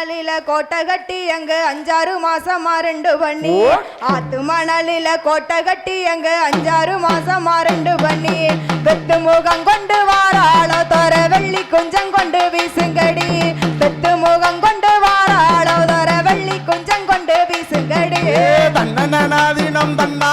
மணலில கோட்டை கட்டி அங்க அஞ்சாறு மாசமா ரெண்டு பண்ணி. ஆத்து மணலில கோட்டை கட்டி அங்க அஞ்சாறு மாசமா ரெண்டு பண்ணி. பெத்து முகம் கொண்டு வாராளோ தோற வெள்ளி கொஞ்சம் கொண்டு வீசுங்கடி. பெத்து முகம் கொண்டு வாராளோ தோற வெள்ளி கொஞ்சம் கொண்டு வீசுங்கடி. தன்னனாவினம் தன்னா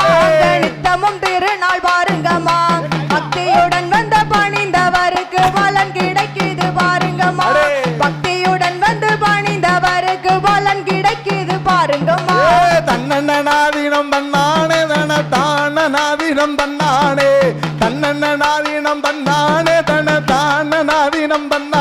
ನಮ್ಮನ್ನ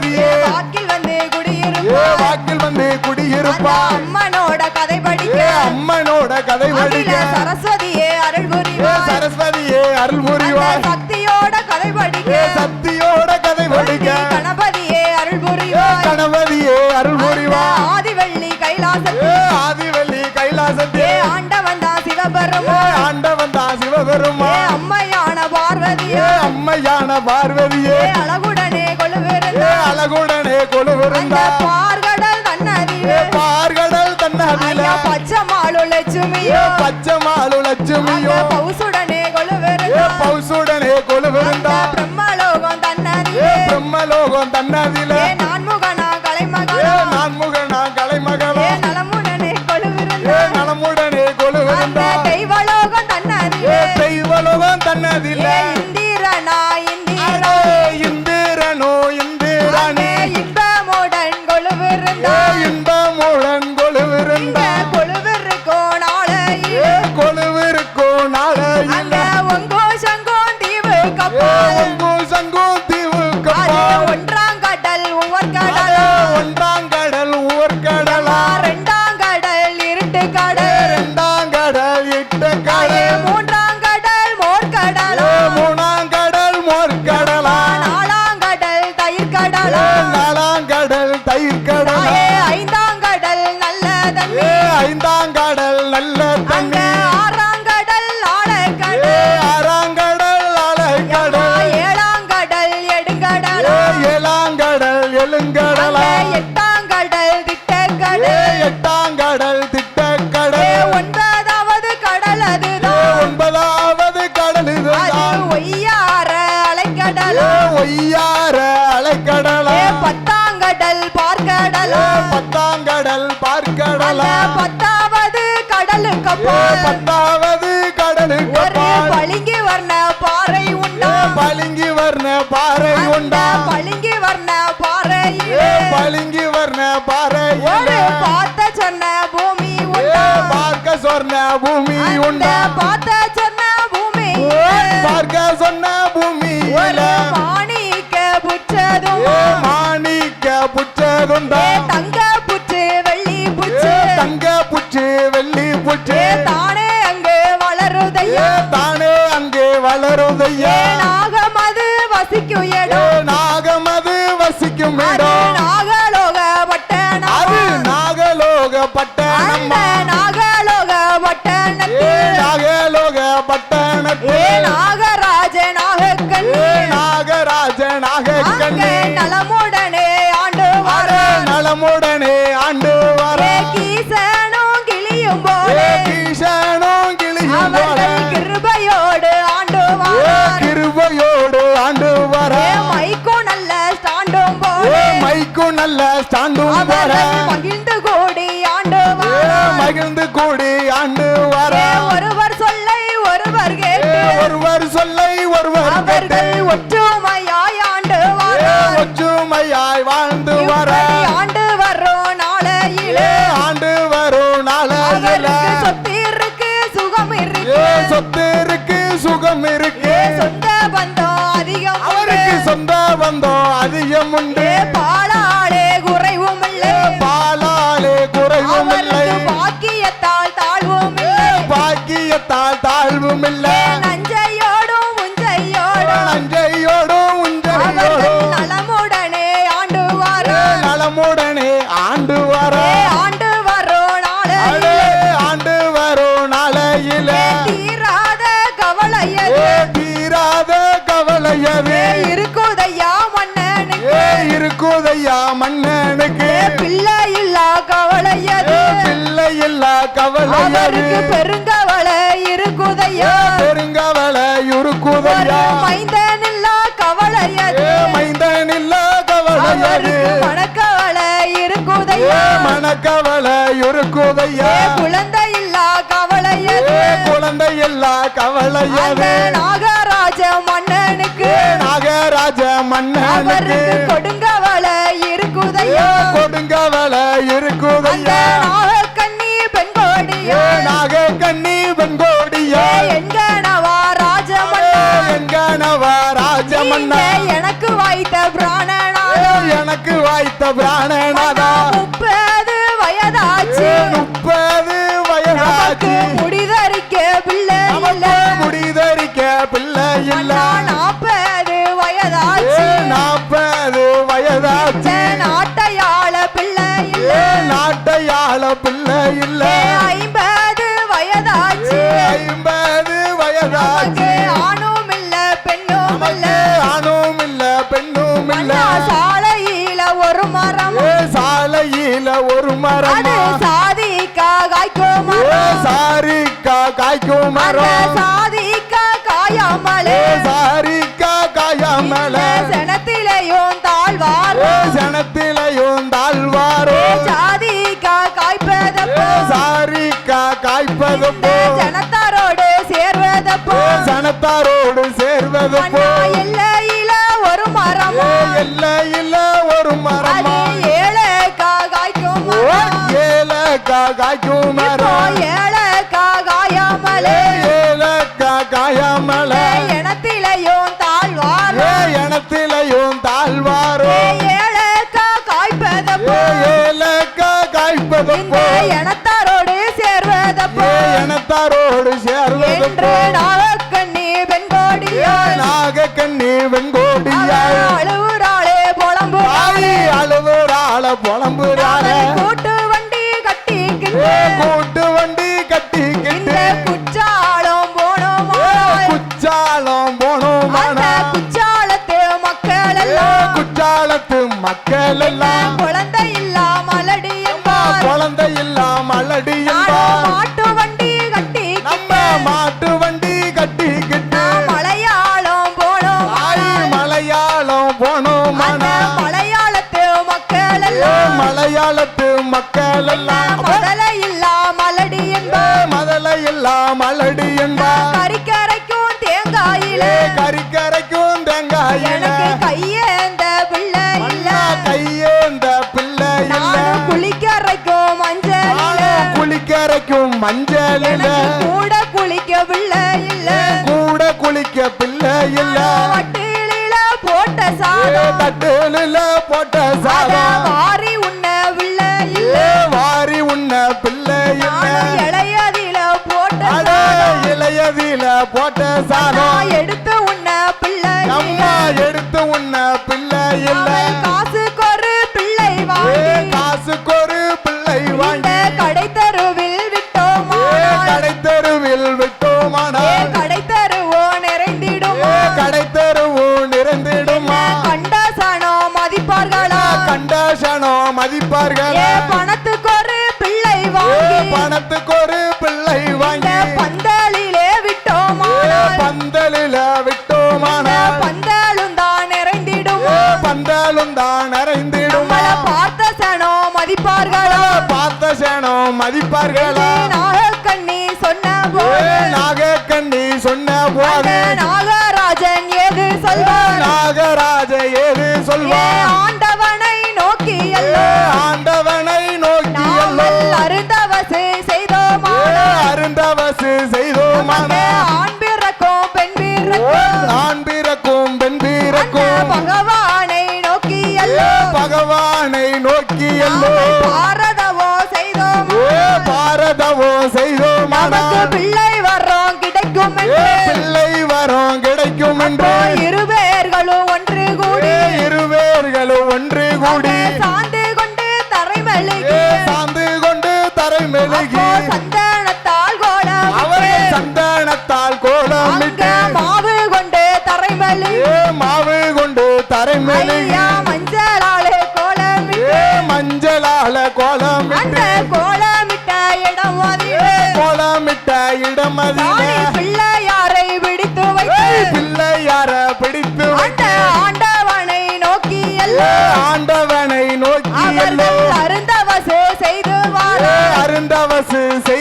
தேவியே வாக்கில் வந்து குடியிருப்பாய். அம்மனோட கதை படிக்க. அம்மனோட கதை படிக்க. சரஸ்வதியே அருள் புரிவாய். சரஸ்வதியே அருள் புரிவாய். சக்தியோட கதை படிக்க. சக்தியோட கதை படிக்க. கணபதியே அருள் புரிவாய். கணபதியே அருள் புரிவாய். ஆதிவள்ளி கைலாசத்தே ஆதிவள்ளி கைலாசத்தே ஆண்டவன் தான் சிவபெருமா ஆண்டவன் தான் சிவபெருமா அம்மையான பார்வதியே. அம்மையான பார்வதியே. அழகு கொழுவிருந்தா. பார்கடல் தன்னதிலே பார்கடல் தன்னதிலே பச்சமாளு லட்சுமியோ பச்சமாளு லட்சுமியோ பௌசுடனே கொழுவிருந்தா. பௌசுடனே கொழுவிருந்தா. பிரம்மலோகம் தன்னதிலே பிரம்மலோகம் தன்னதிலே Bunda. சாந்தும் வர. மகிழ்ந்து கூடி ஆண்டு மகிழ்ந்து கூடி ஆண்டு வர. ஒருவர் சொல்லை ஒருவர் கேட்டு. ஒருவர் சொல்லை ஒருவர் அவர்கள் ஒற்றுமையாய் ஆண்டு வர. ஒற்றுமையாய் வாழ்ந்து வர. ஆண்டு வரும் நாளையிலே. ஆண்டு வரும் நாளையிலே. சொத்து இருக்கு சுகம் இருக்கு சொத்து இருக்கு சுகம் இருக்கு சொந்த பந்தம் அதிகம் அவருக்கு சொந்த பந்தம் அதிகம் உண்டு. கவலை அவருக்கு பெருங்கவலை இருக்குதையா? பெருங்கவலை இருக்குதையா? மைந்தன் இல்ல கவலையது மைந்தன் இல்ல கவலையது மனக்கவலை இருக்குதையா? மனக்கவலை இருக்குதையா? குழந்தை இல்ல கவலையது குழந்தை இல்ல கவலையது நாகராஜ மன்னனுக்கு நாகராஜ மன்னனுக்கு. கொடுங்கவலை இருக்குதையா? கொடுங்கவலை இருக்குதையா? வாய்த்த பிராணன். காய்க்கும் சாரிக்கா காய்க்கும் மரம் சாதிக்கா காயாமலே. சாரிக்கா காயாமலே. சனத்திலையும் தாழ்வார். சனத்திலையும் தாழ்வார். ஜனத்தாரோடு சேர்வதப்போ. ஜனத்தாரோடு குமரா ஏழக்கா காயாமலே ஏழக்கா காயாமலே எனத்திலையும் தாழ்வாரே. எனத்திலையும் தாழ்வாரே. ஏழக்கா காய்ப்பதப்போ ஏழக்கா காய்ப்பதப்போ எனத்தாரோடு சேர்வதப்போ. எனத்தாரோடு சேர்வதப்போ. நாகக்கண்ணி வெண்கோடி நாகக்கண்ணி வெண்கோடி மஞ்சள் கூட குளிக்க பிள்ளை இல்ல கூட குளிக்க பிள்ளை இல்ல வட்டில போட்ட சாதம். தட்டில போட்ட சாதம். வாரி உண்ண பிள்ளை இல்ல வாரி உண்ண பிள்ளை இல்ல இளையதில போட்ட இளையதில போட்ட சாதம். நோக்கி பாரதவோ செய்தோம் பாரதவோ செய்தோம் நமக்கு பிள்ளை காசு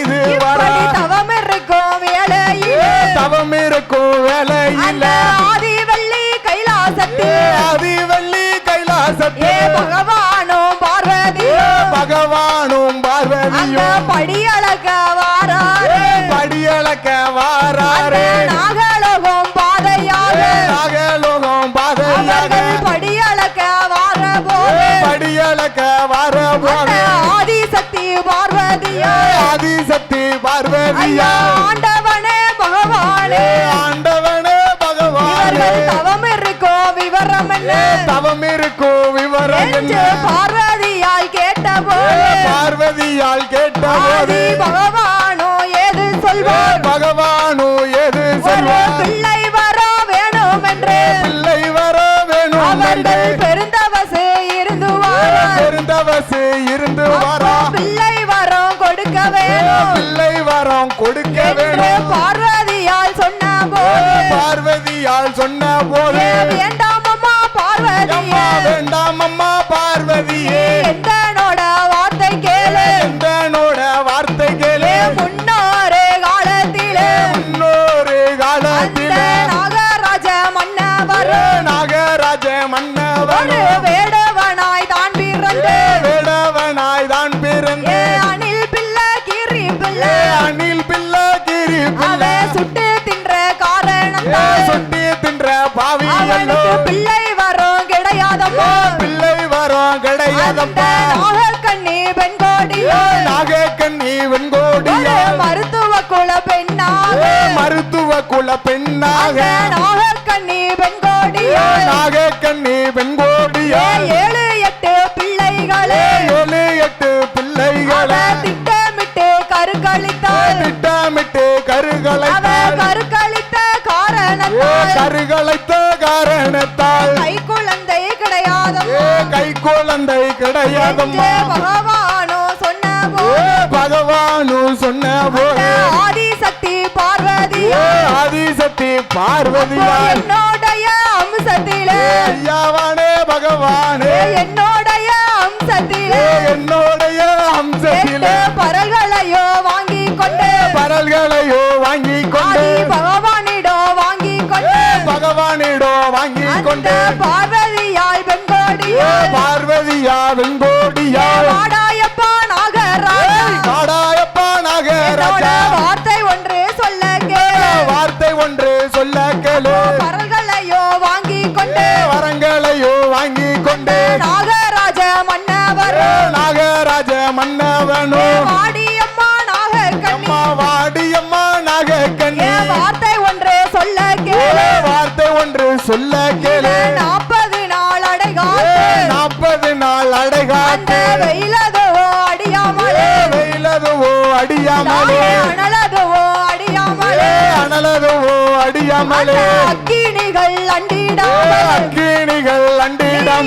ஆண்டவனே பகவானே. ஆண்டவனே இருக்கோ விவரம் என்ன? இருக்கோ விவரம் பார்வதியால் கேட்டபோது. பார்வதியால் கேட்டபோது. பகவானோ ஏது சொல்வார்? பகவான் பார்வதியால் சொன்ன போது பார்வதியால் சொன்ன போது வேண்டாம் ஆகாதப்பா நாகக்கண்ணி வெண்கோடியே நாகக்கண்ணி வெண்கோடியே மருத்துவ குல பெண்ணாக. மருத்துவ குல பெண்ணாக. நாகக்கண்ணி வெண்கோடியே நாகக்கண்ணி வெண்கோடியே ஏழு எட்டு பிள்ளைகளே. ஏழு எட்டு பிள்ளைகளே. திட்டமிட்டு கருக்களித்தார் திட்டமிட்டு கருகளை கருக்களித்த காரணத்தால். கருகளைத்த காரணத்தால். கை குழந்தை கிடையாதம்மா. கை குழந்தை கிடையாதம்மா. பகவானோ சொன்ன பகவானோ சொன்ன ஆதிசக்தி பார்வதி. ஆதிசக்தி பார்வதியோ என்னோடைய அம்சத்திலே.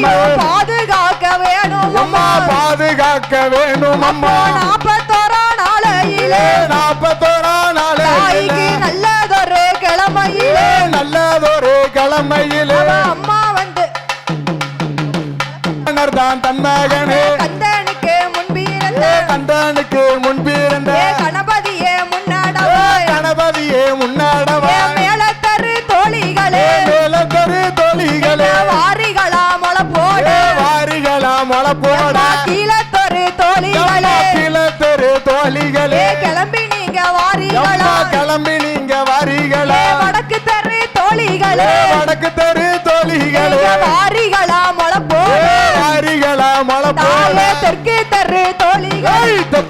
பாதுகாக்க வேணும் அம்மா பாதுகாக்க வேணும் அம்மா. நாற்பத்தோரா நாளையிலே நாற்பத்தோரா நாளைக்கு நல்லதொரு கிழமையிலே. நல்லதொரு கிழமையில்.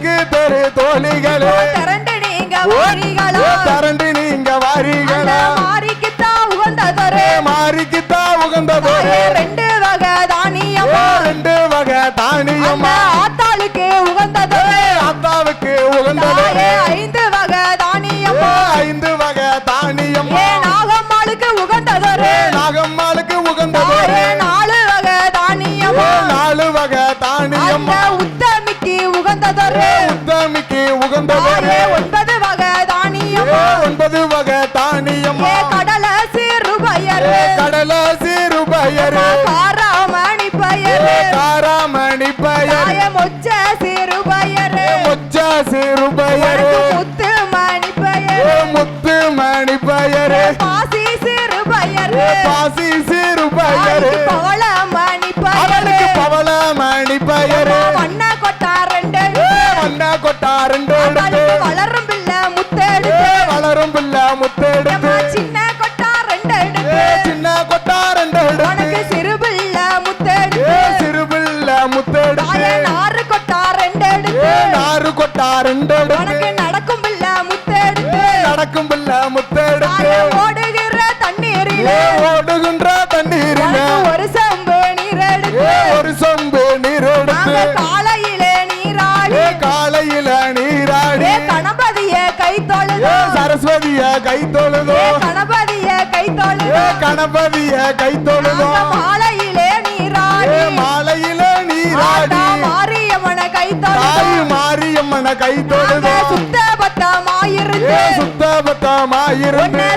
தோக்கு தெரு தோழிகளே. தரண்டினீங்க நீங்க தரண்டினீங்க வாரிகளா. மாறிக்கித்தா உகந்ததொரு. மாறிக்கித்தா உகந்ததொரு. ரெண்டு வகை தானியம்மா ரெண்டு வகை தானியம்மா கை தொழுதோ கணபதிய கை தொழுதோ கணபதிய கை தொழுதோ மாலையிலே நீராடி. மாலையிலே நீராடி. மாரியம்மன கை தொழுதோ மாரியம்மன கை தொழுதோ சுத்த பத்தமாயிருந்து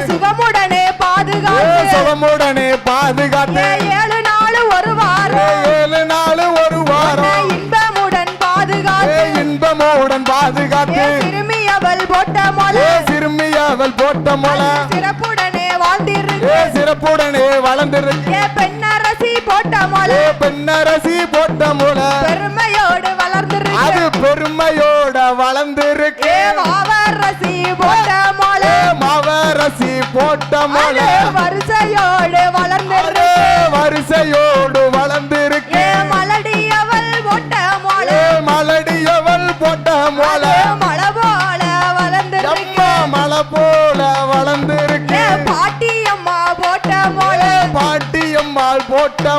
சுகமுடனே பாதுகாத்து. சுகமுடனே பாதுகாத்து. ஏழு நாள் ஒரு வாரம். ஏழு நாள் ஒரு வாரம். இன்பமுடன் பாதுகாத்து. இன்பமுடன் பாதுகாத்து. திரும்பி அவள் போட்ட மலை விரும்பி அவள் போட்ட மொழ. சிறப்புடனே வாழ்ந்திருக்கு. சிறப்புடனே வளர்ந்திருக்கு. பெண்ணரசி போட்ட மொழ.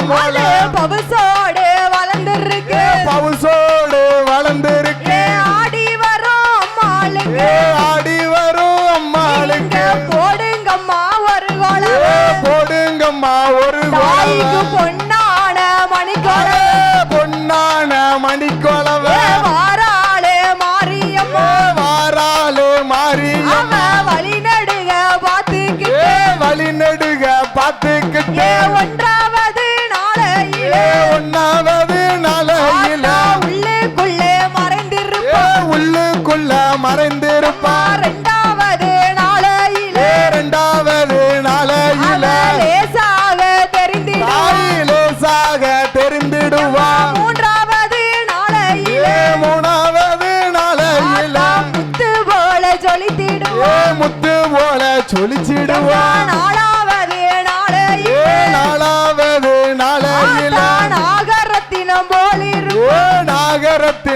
Hola.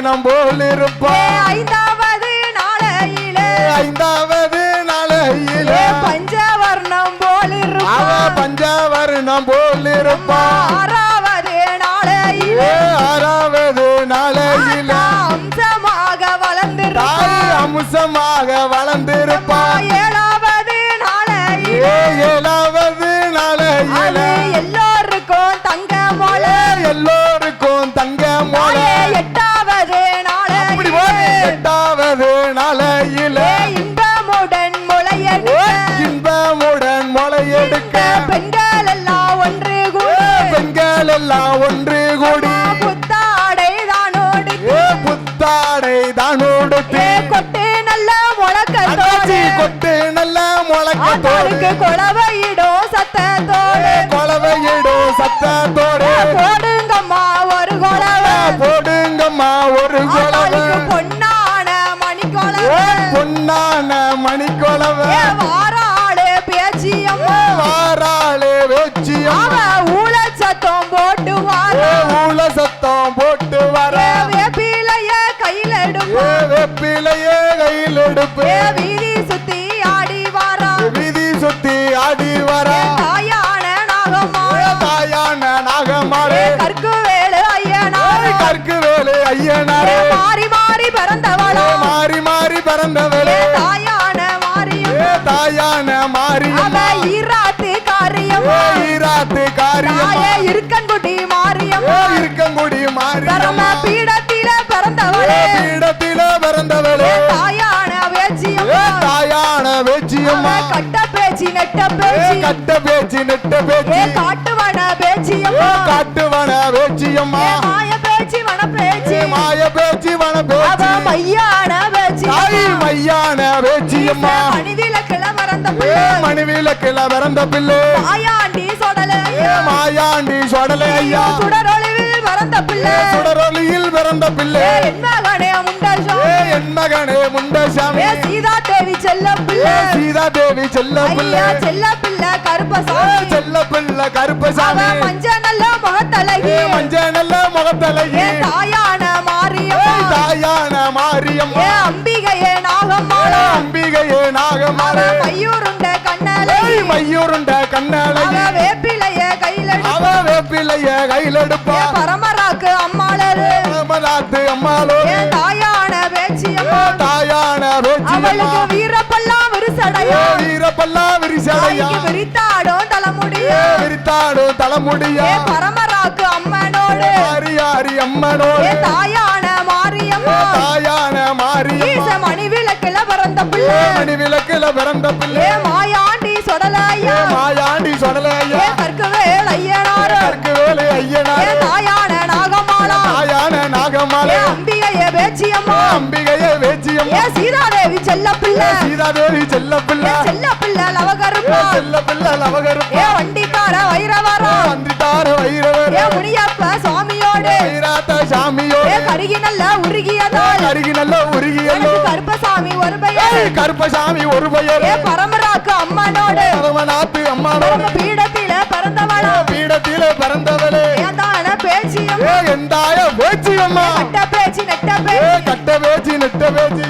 தினம் போல் இருப்பா. ஐந்தாவது நாளையிலே. ஐந்தாவது நாளையிலே. பஞ்சவர்ணம் போல் இருப்பா. பஞ்சவர்ணம் போல் இருப்பா. ஆறாவது நாளையிலே. ஆறாவது நாளையிலே. அம்சமாக வளர்ந்திருப்பா. அம்சமாக வளர்ந்திருப்பா. நாளையில இன்பமுடன் முளையெடுக்க. இன்பமுடன் முளையெடுக்க. பெண்கள் எல்லாம் ஒன்று கூடி. பெண்கள் எல்லாம் ஒன்று கூடி. புத்தாடை தானோடு புத்தாடை தானோடுத்து கொட்டு நல்ல முழக்கத்தோடு. அண்ணாச்சி கொட்டு நல்ல முழக்கத்தோடு. ஆத்தாளுக்கு குழவையிடும் சத்தத்தோடு. ஏ வீதி சுத்தி ஆடி வாரா. வீதி சுத்தி ஆடி வர. தாயான நாகம்மா தாயான நாகமாரே கற்கு வேலு ஐயனார். கற்கு வேலு ஐயனாரே. மாறி மாறி பிறந்தவளா. மாறி மாறி பிறந்தவளே. தாயான மாரியம் தாயான அவ மாரியம்மா ஈராத்து காரியம் ஈராத்து காரியம்மா. தாயே இருக்கன்குட்டி மாரியம் பரம மாரியம்மா பீடத்தில பிறந்தவளே. பீடத்தில தாயான வேச்சியம்மா கட்ட பேச்சு நெட்ட பேச்சு. கட்ட பேச்சு நெட்ட பேச்சு. காட்டுவன பேச்சியம் ஏ காட்டுவன வேச்சியம்மா மாய பேச்சு வன பேச்சு. மாய பேச்சு வன பேச்சு. மையான பேச்சு தாய் மையான வேச்சியம்மா மணிவிலக்கில மறந்த ஏ பிள்ளை. மணிவிலக்கில பிறந்த பிள்ளை. மாயாண்டி சொடல மாயாண்டி சொடலை ஐயா. சுடரொளிவில் மறந்த பிள்ளை. சுடரொலியில் பிறந்த பிள்ளை. என் மகனே முண்டசம் என் மகனே முண்டசாமி சீதா தேவி செல்ல பிள்ளை. செல்ல பிள்ளை கருப்பசாமி. செல்ல பிள்ளை கருப்பசாமி. மஞ்ச நல்ல முகத்தழகி. ஏ மஞ்ச நல்ல முகத்தலகி தாயான ஏ மாரியம் தாயான மாரியம்மா. அம்பிகையே நாகம்மாளா. அம்பிகையே நாகமாரே மையூருண்ட கண்ணலை மையூருண்ட கண்ணழகி. வேப்பிலைய கையில அவ வேப்பிலைய கையில் எடுப்பா பரமராக்கு அம்மாளரு. ராமநாத்து அம்மாளோடு. விரிசடையா ஏ வீரப்பல்லா விரிசடையா தலைமுடிய? விரித்தாடு தலைமுடியா. பரமராக்கு அம்மனோடு? ஆரியாரி அம்மனோடு. தாயான மாரியம்மா? தாயான மாரியம்மா. மணி விளக்குல பிறந்த பிள்ளை. மணி விளக்குல பிறந்த பிள்ளை. மாயாண்டி சொடலையா மாயாண்டி சொடலையா கற்குவேல் ஐயனாரு. கற்கு வேலு ஐயனாரே. தாயான நாகமாலா. தாயான நாகமாலே. அம்பிகைய பேச்சியம்மா அம்பிகையே வேச்சியம்மா. செல்ல பிள்ளை. சீதாதேவி செல்ல ஏ பிள்ளை செல்ல பிள்ளை லவகருப்பா செல்ல பிள்ளை லவகருப்பா ஏ வண்டிக்கார வைரவரா. வைரவர். ஏ முனியப்ப சுவாமியோடு. வைராத்த ஏ சாமியோடு. கருகி நல்ல உருகியதால். கருகி நல்ல எனக்கு கருப்பசாமி ஒரு ஏய், கருப்பசாமி ஒரு பெயர். ஏ பரமராக்கு அம்மனோடு. பரமநாத்து அம்மாவோட பரம பீடத்தில பிறந்தவளா. பீடத்திலே பிறந்தவளே. ஏதான பேச்சியம் ஏ எந்தாய வேச்சியம்மா கட்ட பேச்சு நெட்ட ஏ பேச்சு. கட்ட வேச்சி நெட்ட வேச்சி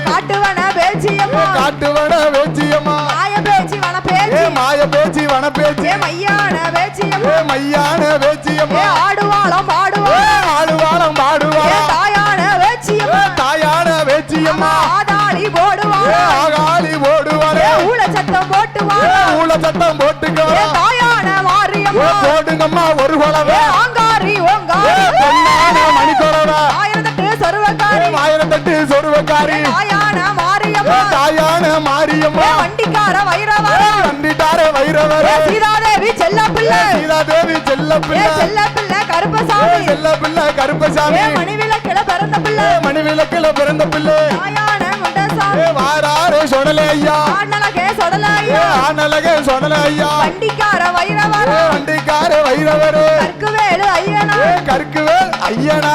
பேச்சியம்மா காட்டுவன வேச்சியம்மா மாய பேச்சு வன பேச்சு. மாய பேச்சி வன பேச்சி. மையான பேச்சியம்மா ஏ மையான வேச்சியம்மா ஆடுவாளம் ஆடுவாளம் ஏ பாடுவாளா தாயான வேச்சியம்மா தாயான வேச்சியம்மா ஆதாளி போடுவாளா? ஆகாளி ஏ ஊழ சத்தம் போட்டுவாளா? ஊழ சட்டம் போட்டுக்கோ. தாயான மாரியம்மா போடுங்கம்மா ஒரு குழவை. ஆங்காரி ஓங்காரி. பொன்னான மணிக்குறவை. ஆயிரத்தெட்டு சருவக்காரி. ஆயிரத்தெட்டு சொருவக்காரி. தாயான மாரியம்மா ஏ மாரியம்மா. வண்டிக்கார வைரவர வந்திட்டார வைரவர். சீதாதேவி செல்ல பிள்ளை சீதாதேவி செல்ல பிள்ளை செல்ல பிள்ளை கருப்பசாமி. செல்ல பிள்ளை கருப்பசாமி. மணிவிளக்கில பிறந்த பிள்ளை மணிவிளக்குல பிறந்த பிள்ளை வாராரு சொடலை ஐயா. ஆண்டலகே ஏ சொடலாயா ஆனலகே சொடலை ஐயா. வண்டிக்கார வைரவர. வண்டிக்கார வைரவரு. கற்குவேலு ஐயனா ஏ கற்குவேல் ஐயனா